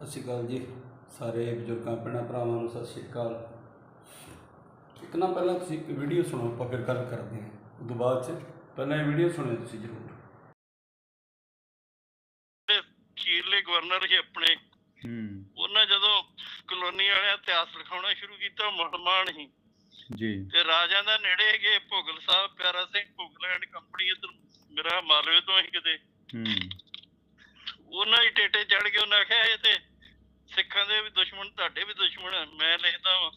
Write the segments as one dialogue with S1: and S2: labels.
S1: ਸਤਿ ਸ਼੍ਰੀ ਅਕਾਲ ਜੀ ਸਾਰੇ ਬਜ਼ੁਰਗਾਂ ਭੈਣਾਂ ਭਰਾਵਾਂ ਨੂੰ ਸਤਿ ਸ਼੍ਰੀ ਅਕਾਲ। ਇੱਕ ਨਾ ਪਹਿਲਾਂ ਤੁਸੀਂ ਇੱਕ ਵੀਡੀਓ ਸੁਣੋ ਆਪਾਂ ਫਿਰ ਗੱਲ ਕਰਦੇ ਹਾਂ। ਉਸ ਤੋਂ ਬਾਅਦ ਚ ਪਹਿਲਾਂ ਇਹ ਵੀਡੀਓ ਸੁਣਿਓ ਤੁਸੀਂ ਜ਼ਰੂਰ।
S2: ਤੇ ਅਖੀਰਲੇ ਗਵਰਨਰ ਸੀ ਆਪਣੇ।
S3: ਹੂੰ।
S2: ਉਹਨਾਂ ਜਦੋਂ ਕਲੋਨੀ ਵਾਲਿਆਂ ਇਤਿਹਾਸ ਲਿਖਾਉਣਾ ਸ਼ੁਰੂ ਕੀਤਾ ਮਹਲਮਾਨ ਸੀ
S3: ਜੀ।
S2: ਤੇ ਰਾਜਿਆਂ ਦਾ ਨੇੜੇ ਹੈਗੇ ਭੁਗਲ ਸਾਹਿਬ ਪਿਆਰਾ ਸਿੰਘ ਭੁਗਲ ਐਂਡ ਕੰਪਨੀ ਇੱਧਰ ਮੇਰਾ ਮਾਲਵੇ ਤੋਂ ਹੀ ਕਿਤੇ।
S3: ਹੂੰ।
S2: ਉਹਨਾਂ ਹੀ ਟੇਟੇ ਚੜ ਕੇ ਉਹਨਾਂ ਆਖਿਆ ਇਹ ਤੇ ਸਿੱਖਾਂ ਦੇ ਵੀ ਦੁਸ਼ਮਣ ਤੁਹਾਡੇ ਵੀ ਦੁਸ਼ਮਣ। ਮੈਂ ਲਿਖਦਾ ਵਾਂ।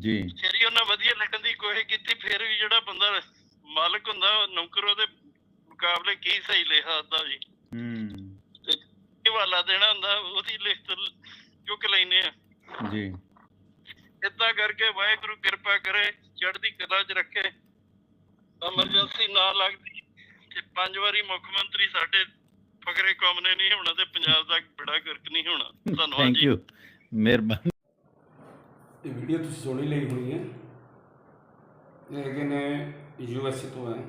S3: ਜੀ।
S2: ਹੀ ਉਹਨਾਂ ਵਧੀਆ ਲਿਖਣ ਦੀ ਕੋਸ਼ਿਸ਼ ਕੀਤੀ ਫਿਰ ਵੀ ਜਿਹੜਾ ਬੰਦਾ ਮਾਲਕ ਹੁੰਦਾ ਨੌਕਰ ਉਹਦੇ ਮੁਕਾਬਲੇ ਕੀ ਸਹੀ ਲਿਖਾ ਹੁੰਦਾ ਜੀ।
S3: ਹੂੰ।
S2: ਤੇ ਹਵਾਲਾ ਦੇਣਾ ਹੁੰਦਾ ਉਹਦੀ ਲਿਖਤ ਚੁੱਕ ਲੈਨੇ ਆ।
S3: ਜੀ।
S2: ਇਦਾਂ ਕਰਕੇ ਵਾਹਿਗੁਰੂ ਕਿਰਪਾ ਕਰੇ ਚੜ੍ਹਦੀ ਕਲਾ 'ਚ ਰੱਖੇ। ਐਮਰਜੈਂਸੀ ਨਾ ਲੱਗਦੀ। ਤੇ ਪੰਜ ਵਾਰੀ ਮੁੱਖ ਮੰਤਰੀ ਸਾਡੇ ਫਕਰੇ ਕੌਮ ਨੇ ਨਹੀਂ ਹੋਣਾ ਤੇ ਪੰਜਾਬ ਦਾ ਬੜਾ ਗਰਕ ਨਹੀਂ ਹੋਣਾ। ਧੰਨਵਾਦ
S3: ਥੈਂਕ
S2: ਜੀ।
S3: ਯੂ ਮਿਹਰਬਾਨੀ।
S1: ਇਹ ਵੀਡੀਓ ਤੁਸੀਂ ਸੁਣੀ ਲਈ ਹੋਣੀ ਹੈ। ਇਹ ਹੈਗੇ ਨੇ ਯੂ ਐਸ ਏ ਤੋਂ ਹੈ।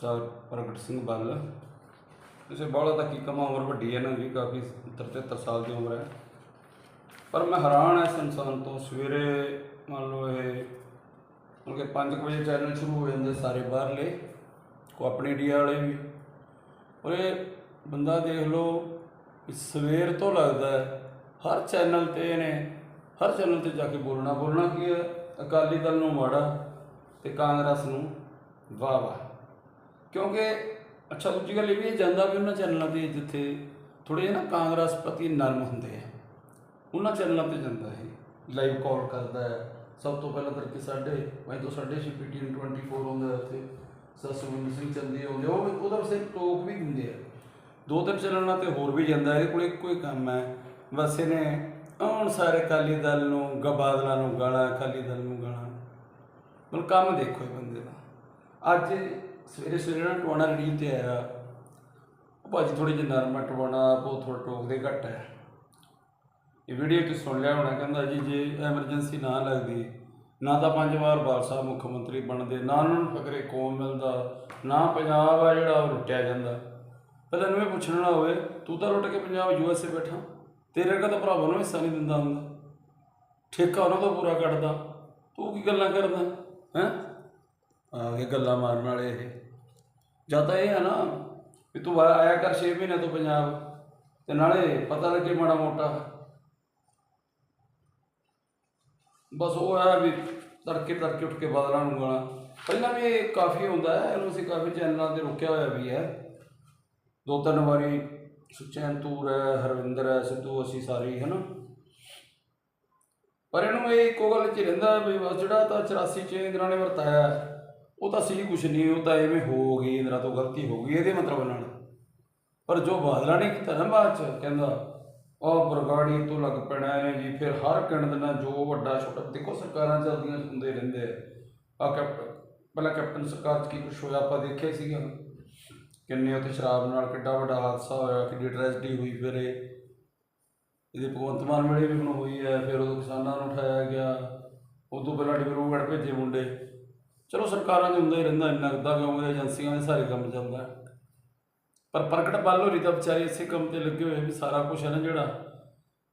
S1: ਸਰ ਪ੍ਰਗਟ ਸਿੰਘ ਬੱਲ। ਇਸੇ ਬਾਲਾ ਤੱਕ ਕੀ ਕਮਾ ਉਮਰ ਵੱਡੀ ਹੈ ਨਾ ਵੀ ਕਾਫੀ 73 ਸਾਲ ਦੀ ਉਮਰ ਹੈ। ਪਰ ਮੈਂ ਹੈਰਾਨ ਐ ਇਸ ਇਨਸਾਨ ਤੋਂ। ਸਵੇਰੇ ਮੰਨ ਲਓ ਇਹ ਮਤਲਬ ਕਿ 5 ਵਜੇ ਚੈਨਲ ਸ਼ੁਰੂ ਹੋ ਜਾਂਦੇ ਸਾਰੇ ਬਾਹਰਲੇ। ਕੋ ਆਪਣੇ ਇੰਡੀਆ ਵਾਲੇ ਵੀ। ਔਰ ਇਹ ਬੰਦਾ ਦੇਖ ਲਓ ਸਵੇਰ ਤੋਂ ਲੱਗਦਾ ਹੈ, ਹਰ ਚੈਨਲ ਤੇ ਇਹਨੇ, ਹਰ ਚੈਨਲ ਤੇ ਜਾ ਕੇ ਬੋਲਣਾ ਬੋਲਣਾ ਕੀ ਹੈ? ਅਕਾਲੀ ਦਲ ਨੂੰ ਮਾੜਾ ਤੇ ਕਾਂਗਰਸ ਨੂੰ ਵਾਹ ਵਾਹ ਕਿਉਂਕਿ, ਅੱਛਾ, ਦੂਜੀ ਗੱਲ ਇਹ ਵੀ ਇਹ ਜਾਂਦਾ ਵੀ ਉਹਨਾਂ ਚੈਨਲਾਂ ਤੇ ਜਿੱਥੇ ਥੋੜੇ ਨਾ ਕਾਂਗਰਸ ਪ੍ਰਤੀ ਨਰਮ ਹੁੰਦੇ ਆ। ਉਹਨਾਂ ਚੈਨਲਾਂ ਤੇ ਜਾਂਦਾ ਇਹ। ਲਾਈਵ ਕਾਲ ਕਰਦਾ ਹੈ, ਸਭ ਤੋਂ ਪਹਿਲਾਂ ਤੜਕੇ ਸਾਡੇ ਮੈਂ ਤੋਂ ਸਾਡੇ ਸੀ ਪੀਟੀਐਨ 24 ਹੁੰਦਾ ਉੱਥੇ ਸਸਵਿੰਦਰ ਸਿੰਘ ਚੰਦੀ ਆਉਂਦੇ ਉਹ ਵੀ- ਉਹਦਾ ਸਿਰ ਟੋਕ ਵੀ ਦਿੰਦੇ ਆ। ਦੋ ਤਿੰਨ ਚੈਨਲਾਂ ਤੇ ਹੋਰ ਵੀ ਜਾਂਦਾ, ਇਹਦੇ ਕੋਲ ਇੱਕੋ ਹੀ ਕੰਮ ਹੈ। ਬਸ ਇਹਨੇ ਆਉਣ ਸਾਰੇ ਅਕਾਲੀ ਦਲ ਨੂੰ, ਗਬਾਦਲਾ ਨੂੰ ਗਾਲਾਂ, ਅਕਾਲੀ ਦਲ ਨੂੰ ਗਾਲਾਂ। ਮਤਲਬ ਕੰਮ ਦੇਖੋ ਇਹ ਬੰਦੇ ਦਾ। ਅੱਜ ਸਵੇਰੇ ਸਵੇਰੇ ਨਾ ਟਵਾਣਾ ਰੇਡੀਓ ਤੇ ਆਇਆ। ਉਹ ਭਾਜੀ ਥੋੜੀ ਜਿਹੀ ਨਰਮ ਹੈ ਟਵਾਣਾ, ਉਹ ਥੋੜਾ ਟੋਕਦੇ ਘੱਟ ਹੈ। ਇਹ ਵੀਡੀਓ ਤੁਸੀਂ ਸੁਣ ਲਿਆ ਹੋਣਾ, ਕਹਿੰਦਾ ਜੀ, ਜੇ ਐਮਰਜੈਂਸੀ ਨਾ ਲੱਗਦੀ, ਨਾ ਤਾਂ ਪੰਜ ਵਾਰ ਬਾਦਸ਼ਾਹ ਮੁੱਖ ਮੰਤਰੀ ਬਣਦੇ, ਨਾ ਉਹਨਾਂ ਨੂੰ ਫਕਰੇ ਕੌਮ ਮਿਲਦਾ, ਨਾ ਪੰਜਾਬ ਆ ਜਿਹੜਾ ਉਹ ਲੁੱਟਿਆ ਜਾਂਦਾ। ਪਹਿਲਾਂ ਇਹਨੂੰ ਇਹ ਪੁੱਛਣ ਵਾਲਾ ਹੋਵੇ ਤੂੰ ਤਾਂ ਲੁੱਟ ਕੇ ਪੰਜਾਬ ਯੂਐਸਏ ਬੈਠਾ। ਤੇਰੇ ਵਰਗਾ ਤਾਂ ਭਰਾਵਾਂ ਨੂੰ ਹਿੱਸਾ ਨਹੀਂ ਦਿੰਦਾ ਹੁੰਦਾ। ਠੇਕਾ ਉਹਨਾਂ ਤੋਂ ਪੂਰਾ ਕੱਢਦਾ। ਤੂੰ ਕੀ ਗੱਲਾਂ ਕਰਦਾ ਹੈ? ਆ ਕੇ ਗੱਲਾਂ ਮਾਰਨ ਵਾਲੇ ਇਹ। ਜਾਂ ਤਾਂ ਇਹ ਹੈ ਨਾ ਵੀ ਤੂੰ ਆ- ਆਇਆ ਕਰ 6 ਮਹੀਨੇ ਤੋਂ ਪੰਜਾਬ। ਤੇ ਨਾਲੇ ਪਤਾ ਲੱਗੇ ਮਾੜਾ ਮੋਟਾ। ਬਸ ਉਹ ਆ ਵੀ ਤੜਕੇ ਤੜਕੇ ਉੱਠ ਕੇ ਬਦਲਾਂ ਨੂੰ ਗਾਣਾ ਪਹਿਲਾਂ ਵੀ ਇਹ ਕਾਫੀ ਹੁੰਦਾ ਹੈ ਇਹਨੂੰ ਅਸੀਂ ਕਾਫੀ ਚੈਨਲਾਂ ਤੇ ਰੁਕਿਆ ਹੋਇਆ ਵੀ ਹੈ। ਦੋ ਤਿੰਨ ਵਾਰੀ ਸੁਚੈਨ ਤੂਰ ਹੈ, ਹਰਵਿੰਦਰ ਹੈ, ਸਿੱਧੂ, ਅਸੀਂ ਸਾਰੇ ਹੀ, ਹਨਾ? ਪਰ ਇਹਨੂੰ ਇਹ ਇੱਕੋ ਗੱਲ 'ਚ ਰਹਿੰਦਾ ਵੀ ਬਸ ਜਿਹੜਾ ਤਾਂ 84 ਚ ਇੰਦਰਾ ਨੇ ਵਰਤਾਇਆ ਉਹ ਤਾਂ ਸਹੀ ਕੁਛ ਨਹੀਂ, ਉਹ ਤਾਂ ਐਵੇਂ ਹੋ ਗਈ, ਇੰਦਰਾ ਤੋਂ ਗਲਤੀ ਹੋ ਗਈ, ਇਹਦੇ ਮਤਲਬ ਨਾਲ। ਪਰ ਜੋ ਬਾਦਲਾ ਨੇ ਕੀਤਾ ਨਾ ਬਾਅਦ ਚ, ਕਹਿੰਦਾ ਉਹ ਬਰਗਾੜੀ ਤੋਂ ਲੱਗ ਪੈਣਾ ਇਹਨੇ ਜੀ, ਫਿਰ ਹਰ ਪਿੰਡ ਦੇ ਨਾਲ ਜੋ ਵੱਡਾ ਛੋਟਾ ਦੇਖੋ ਸਰਕਾਰਾਂ ਚੱਲਦੀਆਂ ਹੁੰਦੇ ਰਹਿੰਦੇ ਆ। ਆ ਕੈਪਟਨ ਪਹਿਲਾਂ ਕੈਪਟਨ ਸਰਕਾਰ 'ਚ ਕੀ ਕੁਛ ਹੋਇਆ, ਆਪਾਂ ਦੇਖਿਆ ਸੀਗਾ। ਕਿੰਨੇ ਉੱਥੇ ਸ਼ਰਾਬ ਨਾਲ ਕਿੱਡਾ ਵੱਡਾ ਹਾਦਸਾ ਹੋਇਆ, ਕਿੰਨੀ ਟ੍ਰੈਜਡੀ ਹੋਈ ਫਿਰ ਇਹ। ਇਹਦੇ ਭਗਵੰਤ ਮਾਨ ਵੇਲੇ ਵੀ ਹੁਣ ਹੋਈ ਹੈ, ਫਿਰ ਉਦੋਂ ਕਿਸਾਨਾਂ ਨੂੰ ਉਠਾਇਆ ਗਿਆ। ਉਦੋਂ ਪਹਿਲਾਂ ਡਿਬਰੂਗੜ੍ਹ ਭੇਜੇ ਮੁੰਡੇ। ਚਲੋ ਸਰਕਾਰਾਂ ਦੇ ਹੁੰਦਾ ਹੀ ਰਹਿੰਦਾ, ਇੰਨਾ ਕੁ ਕਿਉਂਕਿ ਏਜੰਸੀਆਂ ਦੇ ਸਾਰੇ ਕੰਮ ਚੱਲਦਾ ਪਰ ਪ੍ਰਗਟ ਬੱਲ ਹੋਰੀ ਤਾਂ ਵਿਚਾਰੇ ਇਸੇ ਕੰਮ ਤੇ ਲੱਗੇ ਹੋਏ ਵੀ ਸਾਰਾ ਕੁਝ ਹੈ ਨਾ ਜਿਹੜਾ।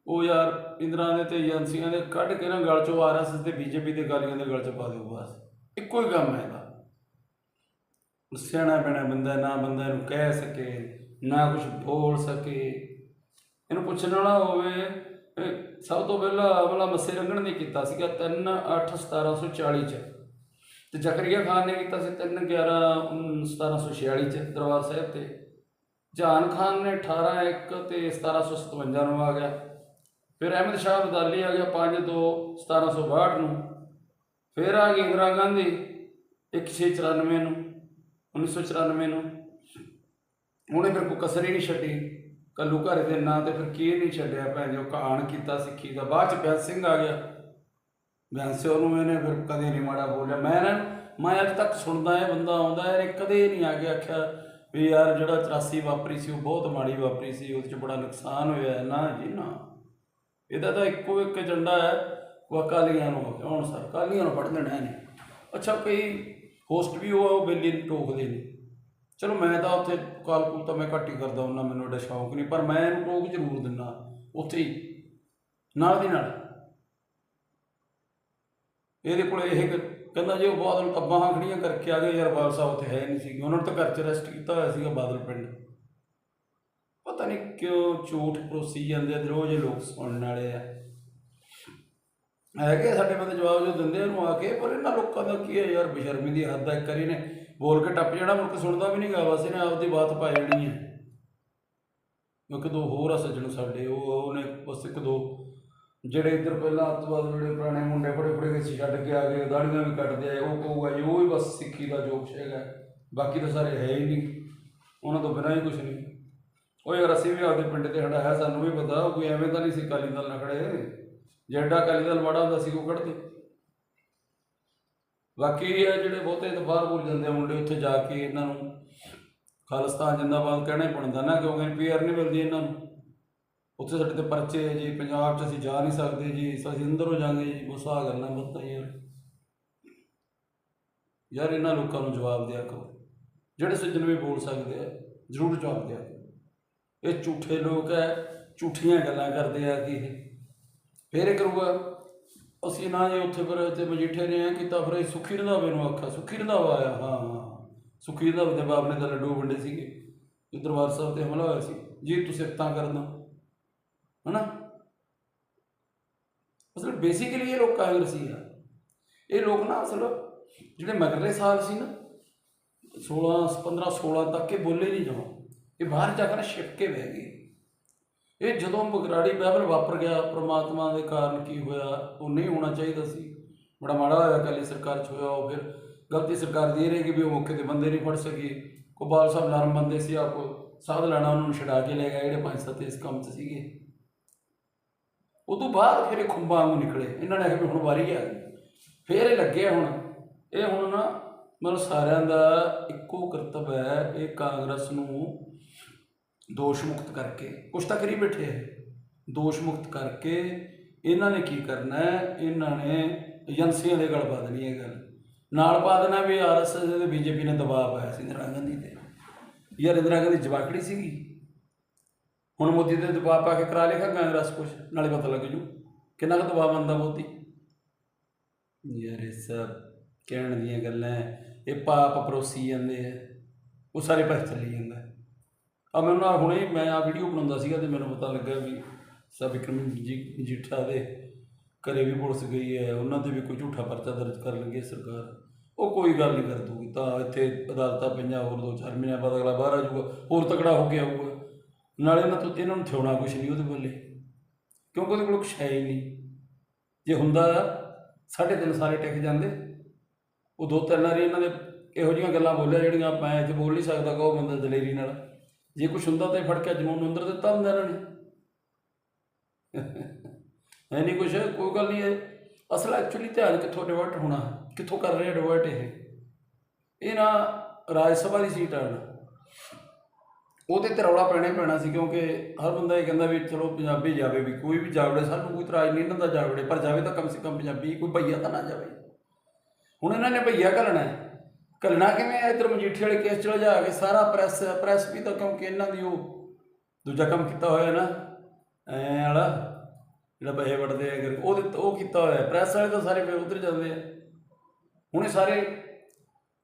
S1: ਉਹ ਯਾਰ ਇੰਦਰਾ ਦੇ ਤੇ ਏਜੰਸੀਆਂ ਦੇ ਕੱਢ ਕੇ ਨਾ ਗਲ ਚੋਂ ਆਰਐਸਐਸ ਤੇ ਬੀਜੇਪੀ ਦੇ ਗਾਲੀਆਂ ਦੇ ਗਲ ਚ ਪਾ ਦਿਓ ਬਸ। ਇੱਕੋ ਹੀ ਕੰਮ ਹੈ ਸਿਆਣਾ ਪੈਣਾ ਬੰਦਾ ਨਾ ਬੰਦਾ ਇਹਨੂੰ ਕਹਿ ਸਕੇ, ਨਾ ਕੁਝ ਬੋਲ ਸਕੇ। ਇਹਨੂੰ ਪੁੱਛਣ ਵਾਲਾ ਹੋਵੇ ਸਭ ਤੋਂ ਪਹਿਲਾਂ ਅਵਲਾ ਮੱਸੇ ਰੰਗਣ ਨੇ ਕੀਤਾ ਸੀਗਾ 3 8 1740 ਚ। ਤੇ ਜ਼ਕਰੀਆ ਖਾਨ ਨੇ ਕੀਤਾ ਸੀ 3 11 1746 ਚ ਦਰਬਾਰ ਸਾਹਿਬ ਤੇ। ਜਹਾਨ ਖਾਨ ਨੇ 18 1 ਤੇ 1757 ਨੂੰ ਆ ਗਿਆ। ਫਿਰ ਅਹਿਮਦ ਸ਼ਾਹ ਅਬਦਾਲੀ ਆ ਗਿਆ 5 2 1762 ਨੂੰ। ਫਿਰ ਆ ਗਈ ਇੰਦਰਾ ਗਾਂਧੀ 1694 ਨੂੰ। 1994 ਨੂੰ। ਉਹਨੇ ਫਿਰ ਕੋਈ ਕਸਰ ਹੀ ਨਹੀਂ ਛੱਡੀ। ਕੱਲੂ ਘਰ ਦੇ ਨਾਂ ਤੇ ਫਿਰ ਕੀ ਨਹੀਂ ਛੱਡਿਆ ਭੈਣ ਜੋ ਕਹਾਣ ਕੀਤਾ ਸਿੱਖੀ ਦਾ। ਬਾਅਦ ਚ ਬਿਆਨ ਸਿੰਘ ਆ ਗਿਆ। ਬਿਆਨ ਸਿੰਘ ਉਹਨੂੰ ਇਹਨੇ ਫਿਰ ਕਦੇ ਨਹੀਂ ਮਾੜਾ ਬੋਲਿਆ। ਮੈਂ ਨਾ ਮੈਂ ਅੱਜ ਤੱਕ ਸੁਣਦਾ ਇਹ ਬੰਦਾ ਆਉਂਦਾ ਇਹਨੇ ਕਦੇ ਨਹੀਂ ਆ ਕੇ ਆਖਿਆ ਵੀ ਯਾਰ ਜਿਹੜਾ 84 ਵਾਪਰੀ ਸੀ, ਉਹ ਬਹੁਤ ਮਾੜੀ ਵਾਪਰੀ ਸੀ, ਉਹਦੇ ਚ ਬੜਾ ਨੁਕਸਾਨ ਹੋਇਆ ਨਾ ਜੀ, ਨਾ। ਇਹਦਾ ਤਾਂ ਇੱਕੋ ਇੱਕ ਏਜੰਡਾ ਹੈ, ਉਹ ਅਕਾਲੀਆਂ ਨੂੰ ਹੁਣ ਸਰ, ਅਕਾਲੀਆਂ ਨੂੰ ਪੜ੍ਹ ਦੇਣਾ ਨਹੀਂ ਅੱਛਾ, ਕੋਈ ਹੋਸਟ ਵੀ ਉਹ ਆ, ਉਹ ਬੇਲੀ ਟੋਕਦੇ ਨੇ। ਚਲੋ ਮੈਂ ਤਾਂ ਉੱਥੇ ਕਾਲ ਕੂਲ ਤਾਂ ਮੈਂ ਘੱਟ ਹੀ ਕਰਦਾ ਹੁੰਦਾ ਮੈਨੂੰ ਐਡਾ ਸ਼ੌਂਕ ਨਹੀਂ ਪਰ ਮੈਂ ਇਹਨੂੰ ਟੋਕ ਜ਼ਰੂਰ ਦਿੰਦਾ ਉੱਥੇ ਹੀ ਨਾਲ ਦੀ ਨਾਲ। ਇਹਦੇ ਕੋਲ ਇਹ ਕ- ਕਹਿੰਦਾ ਜੇ ਉਹ ਬਾਦਲ ਤਾਂ ਬਾਹਾਂ ਖੜੀਆਂ ਕਰਕੇ ਆ ਗਏ ਯਾਰ ਬਾਦਲ ਸਾਹਿਬ ਉੱਥੇ ਹੈ ਨਹੀਂ ਸੀ ਉਹਨਾਂ ਨੇ ਤਾਂ ਘਰ 'ਚ ਰੈਸਟ ਕੀਤਾ ਹੋਇਆ ਸੀਗਾ ਬਾਦਲ ਪਿੰਡ। ਪਤਾ ਨਹੀਂ ਕਿਉਂ ਝੂਠ ਪਰੋਸੀ ਜਾਂਦੇ ਆ ਤੇ ਰੋਜ਼ ਲੋਕ ਸੁਣਨ ਵਾਲੇ ਆ। ਹੈਗੇ ਸਾਡੇ ਬੰਦੇ ਜਵਾਬ ਜੋ ਦਿੰਦੇ ਉਹਨੂੰ ਆ ਕੇ, ਪਰ ਇਹਨਾਂ ਲੋਕਾਂ ਦਾ ਕੀ ਹੈ ਯਾਰ, ਬੇਸ਼ਰਮੀ ਦੀ ਹੱਦ ਹੈ ਇੱਕ ਵਾਰੀ ਨੇ ਬੋਲ ਕੇ ਟੱਪ ਜਿਹੜਾ ਮੁੜ ਸੁਣਦਾ ਵੀ ਨਹੀਂ ਗਾ ਬਸ ਇਹਨੇ ਆਪਦੀ ਬਾਤ ਪਾ ਜਾਣੀ ਹੈ। ਇੱਕ ਦੋ ਹੋਰ ਆ ਸੱਜਣ ਸਾਡੇ, ਉਹ ਉਹਨੇ ਬਸ ਇੱਕ ਦੋ, ਜਿਹੜੇ ਇੱਧਰ ਪਹਿਲਾਂ ਅੱਤਵਾਦ ਜਿਹੜੇ ਪੁਰਾਣੇ ਮੁੰਡੇ ਫੜੇ ਫੜੇ ਕੇ ਛੱਡ ਕੇ ਆ ਗਏ, ਦਾੜੀਆਂ ਵੀ ਕੱਟਦੇ ਆਏ ਉਹ ਕਹੂਗਾ ਜੀ, ਉਹ ਹੀ ਬਸ ਸਿੱਖੀ ਦਾ ਜੋਕ ਹੈਗਾ ਬਾਕੀ ਤਾਂ ਸਾਰੇ ਹੈ ਹੀ ਨਹੀਂ, ਉਹਨਾਂ ਤੋਂ ਬਿਨਾਂ ਹੀ ਕੁਝ ਨਹੀਂ। ਉਹ ਯਾਰ, ਅਸੀਂ ਵੀ ਆਪਦੇ ਪਿੰਡ ਤੇ ਸਾਡਾ ਹੈ, ਸਾਨੂੰ ਵੀ ਪਤਾ ਕੋਈ ਐਵੇਂ ਤਾਂ ਨਹੀਂ ਸੀ ਅਕਾਲੀ ਦਲ ਨਾਲ ਖੜੇ। ਜਿਹੜਾ ਅਕਾਲੀ ਦਲ ਮਾੜਾ ਹੁੰਦਾ ਸੀ ਉਹ ਕੱਢਦੇ ਬਾਕੀ ਇਹ ਜਿਹੜੇ ਬਹੁਤੇ ਤਾਂ ਬਾਹਰ ਬੋਲ ਜਾਂਦੇ ਆ ਮੁੰਡੇ ਉੱਥੇ ਜਾ ਕੇ ਇਹਨਾਂ ਨੂੰ ਖਾਲਿਸਤਾਨ ਜਿੰਦਾਬਾਦ ਕਹਿਣਾ ਬਣਦਾ ਨਾ, ਕਿਉਂਕਿ ਪੀਆਰ ਨਹੀਂ ਮਿਲਦੀ ਇਹਨਾਂ ਨੂੰ। ਉੱਥੇ ਸਾਡੇ ਤੇ ਪਰਚੇ ਜੀ, ਪੰਜਾਬ 'ਚ ਅਸੀਂ ਜਾ ਨਹੀਂ ਸਕਦੇ ਜੀ, ਅਸੀਂ ਅੰਦਰ ਹੋ ਜਾਾਂਗੇ ਜੀ ਬਸ ਆਹ ਗੱਲਾਂ ਬੱਤਾਂ ਯਾਰ। ਯਾਰ ਇਹਨਾਂ ਲੋਕਾਂ ਨੂੰ ਜਵਾਬ ਦਿਆ ਕਰੋ। ਜਿਹੜੇ ਸੱਜਣ ਵੀ ਬੋਲ ਸਕਦੇ ਆ, ਜ਼ਰੂਰ ਜਵਾਬ ਦਿਆ ਇਹ ਝੂਠੇ ਲੋਕ ਹੈ ਝੂਠੀਆਂ ਗੱਲਾਂ ਕਰਦੇ ਆ ਕਿ ਇਹ। ਫੇਰ ਇਹ ਕਰੂਗਾ ਅਸੀਂ ਨਾ ਜੇ ਉੱਥੇ ਫਿਰ ਤੇ ਮਜੀਠੇ ਨੇ ਇਹ ਕੀਤਾ, ਫਿਰ ਇਹ ਸੁਖੀ ਰੰਧਾਵੇ ਨੂੰ ਆਖਿਆ, ਸੁਖੀ ਰੰਧਾਵਾ ਆਇਆ, ਹਾਂ ਹਾਂ ਸੁਖੀ ਰੰਧਾਵੇ ਦੇ ਬਾਪ ਨੇ ਤਾਂ ਲੱਡੂ ਵੰਡੇ ਸੀਗੇ, ਜੋ ਦਰਬਾਰ ਸਾਹਿਬ ਤੇ ਹਮਲਾ ਹੋਇਆ ਸੀ। ਜੀ, ਤੁਸੀਂ ਤਾਂ ਕਰਨਾ ਹਨਾ? ਅਸਲ ਬੇਸਿਕਲੀ ਇਹ ਲੋਕ ਕਾਂਗਰਸੀ ਆ। ਇਹ ਲੋਕ ਨਾ ਅਸਲ ਜਿਹੜੇ ਮਗਰਲੇ ਸਾਲ ਸੀ ਨਾ 16 15 16 ਤੱਕ ਇਹ ਬੋਲੇ ਨਹੀਂ ਜਾਵਾਂ ਇਹ ਬਾਹਰ ਜਾ ਕੇ ਨਾ ਛਿਪ ਕੇ ਬਹਿ ਗਏ। ਇਹ ਜਦੋਂ ਬਗਰਾੜੀ ਬਹਿਬਲ ਵਾਪਰ ਗਿਆ, ਪ੍ਰਮਾਤਮਾ ਦੇ ਕਾਰਨ ਕੀ ਹੋਇਆ, ਉਹ ਨਹੀਂ ਹੋਣਾ ਚਾਹੀਦਾ ਸੀ। ਬੜਾ ਮਾੜਾ ਹੋਇਆ ਕੱਲੀ ਸਰਕਾਰ ਚ ਹੋਇਆ ਉਹ ਫਿਰ। ਗਲਤੀ ਸਰਕਾਰ ਦੀ ਇਹ ਰਹੀ ਕਿ ਵੀ ਉਹ ਮੌਕੇ ਤੇ ਬੰਦੇ ਨਹੀਂ ਫੜ ਸਕੀ। ਕੋਬਾਲ ਸਾਹਿਬ ਨਰਮ ਬੰਦੇ ਸੀ, ਆਪੋ ਸਾਧ ਲੈਣਾ ਉਹਨਾਂ ਨੂੰ ਛਡਾ ਕੇ ਲੈ ਗਿਆ ਜਿਹੜੇ ਪੰਜ ਸੱਤ ਇਸ ਕੰਮ 'ਚ ਸੀਗੇ। ਉਹ ਤੋਂ ਬਾਅਦ ਫਿਰ ਇਹ ਖੁੰਬਾਂ ਵਾਂਗੂ ਨਿਕਲੇ। ਇਹਨਾਂ ਨੇ ਆਖਿਆ ਵੀ ਹੁਣ ਵਾਰੀ ਆ ਗਈ। ਫਿਰ ਇਹ ਲੱਗੇ ਹੁਣ। ਇਹ ਹੁਣ ਨਾ ਮਤਲਬ ਸਾਰਿਆਂ ਦਾ ਇੱਕੋ ਕਰਤੱਵ ਹੈ, ਇਹ ਕਾਂਗਰਸ ਨੂੰ ਦੋਸ਼ ਮੁਕਤ ਕਰਕੇ, ਕੁਛ ਤਾਂ ਕਰੀ ਬੈਠੇ ਹੈ ਦੋਸ਼ ਮੁਕਤ ਕਰਕੇ ਇਹਨਾਂ ਨੇ ਕੀ ਕਰਨਾ ਹੈ? ਇਹਨਾਂ ਨੇ ਏਜੰਸੀਆਂ ਦੇ ਗਲ ਪਾ ਦੇਣੀ ਹੈ ਗੱਲ। ਨਾਲ ਪਾ ਦੇਣਾ ਵੀ ਆਰਐਸਐਸ ਤੇ ਬੀਜੇਪੀ ਨੇ ਦਬਾਅ ਪਾਇਆ ਸੀ ਇੰਦਰਾ ਗਾਂਧੀ ਤੇ। ਯਾਰ ਇੰਦਰਾ ਗਾਂਧੀ ਜਵਾਕੜੀ ਸੀਗੀ। ਹੁਣ ਮੋਦੀ ਤੇ ਦਬਾਅ ਪਾ ਕੇ ਕਰਾ ਲੇਗਾ ਕਾਂਗਰਸ ਕੁਛ ਨਾਲੇ ਪਤਾ ਲੱਗ ਜੂ। ਕਿੰਨਾ ਕੁ ਦਬਾਅ ਬੰਦਾ ਮੋਦੀ? ਯਾਰ ਇਹ ਸਭ ਕਹਿਣ ਦੀਆਂ ਗੱਲਾਂ ਇਹ ਪਾਪ ਪਰੋਸੀ ਜਾਂਦੇ ਆ। ਉਹ ਸਾਰੇ ਪਾਸੇ ਚੱਲੀ ਜਾਂਦੇ ਆ ਮੈਨੂੰ ਨਾ ਹੁਣੇ ਮੈਂ ਆ ਵੀਡੀਓ ਬਣਾਉਂਦਾ ਸੀਗਾ ਤੇ ਮੈਨੂੰ ਪਤਾ ਲੱਗਾ ਵੀ ਸਭ ਵਿਕਰਮ ਜੀ ਜੀਠਾ ਦੇ ਘਰੇ ਵੀ ਪੁਲਿਸ ਗਈ ਹੈ, ਉਹਨਾਂ ਤੇ ਵੀ ਕੋਈ ਝੂਠਾ ਪਰਚਾ ਦਰਜ ਕਰਨ ਲੱਗੀ ਸਰਕਾਰ। ਉਹ ਕੋਈ ਗੱਲ ਨਹੀਂ ਕਰ ਦੂਗੀ ਤਾਂ ਇੱਥੇ ਅਦਾਲਤਾਂ ਪਈਆਂ, ਹੋਰ ਦੋ ਚਾਰ ਮਹੀਨਿਆਂ ਬਾਅਦ ਅਗਲਾ ਬਾਹਰ ਆ ਜਾਊਗਾ, ਹੋਰ ਤਕੜਾ ਹੋ ਕੇ ਆਊਗਾ। ਨਾਲੇ ਇਹਨਾਂ ਤੋਂ ਇਹਨਾਂ ਨੂੰ ਥਿਉਣਾ ਕੁਛ ਨਹੀਂ ਉਹਦੇ ਬੋਲੇ ਕਿਉਂਕਿ ਉਹਦੇ ਕੋਲ ਕੁਛ ਹੈ ਹੀ ਨਹੀਂ। ਜੇ ਹੁੰਦਾ ਸਾਢੇ ਤਿੰਨ ਸਾਰੇ ਟਿਕ ਜਾਂਦੇ, ਉਹ ਦੋ ਤਿੰਨ ਵਾਰੀ ਇਹਨਾਂ ਦੇ ਇਹੋ ਜਿਹੀਆਂ ਗੱਲਾਂ ਬੋਲਿਆ ਜਿਹੜੀਆਂ ਮੈਂ ਇੱਥੇ ਬੋਲ ਨਹੀਂ ਸਕਦਾ ਕਹੋ ਬੰਦਾ ਦਲੇਰੀ ਨਾਲ। ਜੇ ਕੁਛ ਹੁੰਦਾ ਤਾਂ ਇਹ ਫੜ ਕੇ ਜਨੂਨ ਅੰਦਰ ਦਿੱਤਾ ਹੁੰਦਾ ਇਹਨਾਂ ਨੇ। ਹੈ ਨਹੀਂ ਕੁਛ, ਕੋਈ ਗੱਲ ਨਹੀਂ ਹੈ ਅਸਲ ਐਕਚੁਅਲੀ ਧਿਆਨ ਕਿੱਥੋਂ ਡਿਵਰਟ ਹੋਣਾ, ਕਿੱਥੋਂ ਕਰ ਰਹੇ ਡਿਵਰਟ ਇਹ। ਇਹ ਨਾ ਰਾਜ ਸਭਾ ਦੀ ਸੀਟ ਆ ਨਾ। ਉਹਦੇ ਤੇ ਰੌਲਾ ਪੈਣਾ ਹੀ ਪੈਣਾ ਸੀ, ਕਿਉਂਕਿ ਹਰ ਬੰਦਾ ਇਹ ਕਹਿੰਦਾ ਵੀ ਚਲੋ ਪੰਜਾਬੀ ਜਾਵੇ ਵੀ, ਕੋਈ ਵੀ ਜਾਵੜੇ, ਸਾਨੂੰ ਕੋਈ ਤਰਾਜ ਨਹੀਂ ਇਹਨਾਂ ਦਾ ਜਾਵੜੇ, ਪਰ ਜਾਵੇ ਤਾਂ ਕਮ ਸੇ ਕਮ ਪੰਜਾਬੀ ਕੋਈ ਭਈਆ ਤਾਂ ਨਾ ਜਾਵੇ। ਹੁਣ ਇਹਨਾਂ ਨੇ ਭਈਆ ਘੱਲਣਾ ਹੈ। ਘੱਲਣਾ ਕਿਵੇਂ ਹੈ ਇੱਧਰ ਮਜੀਠੇ ਵਾਲੇ ਕੇਸ ਚਲਾ ਜਾ ਕੇ ਸਾਰਾ ਪ੍ਰੈਸ ਪ੍ਰੈਸ ਵੀ ਤਾਂ ਕਿਉਂਕਿ ਇਹਨਾਂ ਦੀ ਉਹ। ਦੂਜਾ ਕੰਮ ਕੀਤਾ ਹੋਇਆ ਨਾ ਐ ਵਾਲਾ ਜਿਹੜਾ ਪੈਸੇ ਵੜਦੇ ਆ ਅਗਰ ਉਹ ਉਹ ਕੀਤਾ ਹੋਇਆ। ਪ੍ਰੈਸ ਵਾਲੇ ਤਾਂ ਸਾਰੇ ਫਿਰ ਉਧਰ ਜਾਂਦੇ ਆ। ਹੁਣ ਇਹ ਸਾਰੇ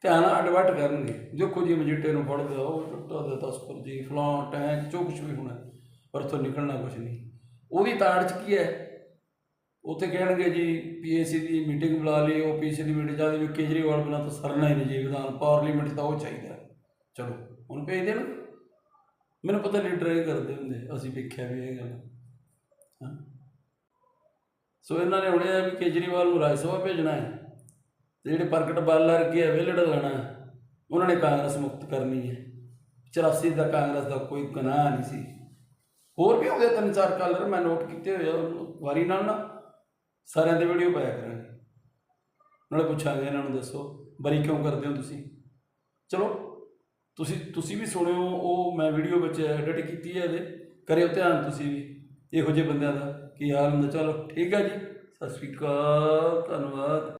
S1: ਧਿਆਨ ਅਡਵਰਟ ਕਰਨਗੇ। ਦੇਖੋ ਜੀ ਮਜੀਠੇ ਨੂੰ ਫੜਦੇ ਆ, ਉਹ ਟੁੱਟਾ ਦੇ ਤਸਕਰ ਜੀ ਫਲਾਂ ਟੈਂਕ ਜੋ ਕੁਝ ਵੀ ਹੋਣਾ। ਪਰ ਉੱਥੋਂ ਨਿਕਲਣਾ ਕੁਝ ਨਹੀਂ। ਉਹਦੀ ਤਾੜ 'ਚ ਕੀ ਹੈ? ਉੱਥੇ ਕਹਿਣਗੇ ਜੀ ਪੀਏਸੀ ਦੀ ਮੀਟਿੰਗ ਬੁਲਾ ਲਈ, ਉਹ ਪੀਏਸੀ ਦੀ ਮੀਟਿੰਗ ਜਾਂਦੇ ਵੀ ਕੇਜਰੀਵਾਲ ਬਿਨਾਂ ਤਾਂ ਸਰਨਾ ਹੀ ਨਹੀਂ ਜੀ, ਵਿਧਾਨ ਪਾਰਲੀਮੈਂਟ ਤਾਂ ਉਹ ਚਾਹੀਦਾ ਚਲੋ, ਹੁਣ ਭੇਜ ਦੇਣ। ਮੈਨੂੰ ਪਤਾ ਲੀਡਰ ਇਹ ਕਰਦੇ ਹੁੰਦੇ, ਅਸੀਂ ਵੇਖਿਆ ਵੀ ਇਹ ਗੱਲ। ਹਾਂ। ਸੋ ਇਹਨਾਂ ਨੇ ਹੁਣੇ ਵੀ ਕੇਜਰੀਵਾਲ ਨੂੰ ਰਾਜ ਸਭਾ ਭੇਜਣਾ ਹੈ, ਤੇ ਜਿਹੜੇ ਪ੍ਰਗਟ ਬਾਲਾ ਵਰਗੇ ਆ ਵਿਹਲੜ ਲੈਣਾ ਉਹਨਾਂ ਨੇ ਕਾਂਗਰਸ ਮੁਕਤ ਕਰਨੀ ਹੈ। 84 ਦਾ ਕਾਂਗਰਸ ਦਾ ਕੋਈ ਗੁਨਾਹ ਨਹੀਂ ਸੀ। ਹੋਰ ਵੀ ਉਹਦੇ ਤਿੰਨ ਚਾਰ ਕਲਰ ਮੈਂ ਨੋਟ ਕੀਤੇ ਹੋਏ ਆ ਉਹਨੂੰ ਵਾਰੀ ਨਾਲ ਨਾ। ਸਾਰਿਆਂ ਦੇ ਵੀਡੀਓ ਪਾਇਆ ਕਰਾਂਗੇ। ਨਾਲੇ ਪੁੱਛਾਂਗੇ ਇਹਨਾਂ ਨੂੰ, ਦੱਸੋ, ਬਰੀ ਕਿਉਂ ਕਰਦੇ ਹੋ ਤੁਸੀਂ? ਚਲੋ, ਤੁਸੀਂ ਤੁਸੀਂ ਵੀ ਸੁਣਿਓ, ਉਹ ਮੈਂ ਵੀਡੀਓ ਵਿੱਚ ਐਡਿਟ ਕੀਤੀ ਹੈ ਇਹਦੇ। ਕਰਿਓ ਧਿਆਨ ਤੁਸੀਂ ਵੀ, ਇਹੋ ਜਿਹੇ ਬੰਦਿਆਂ ਦਾ ਕੀ ਹਾਲ ਹੁੰਦਾ। ਚਲੋ, ਠੀਕ ਹੈ ਜੀ। ਸਤਿ ਸ਼੍ਰੀ ਅਕਾਲ, ਧੰਨਵਾਦ।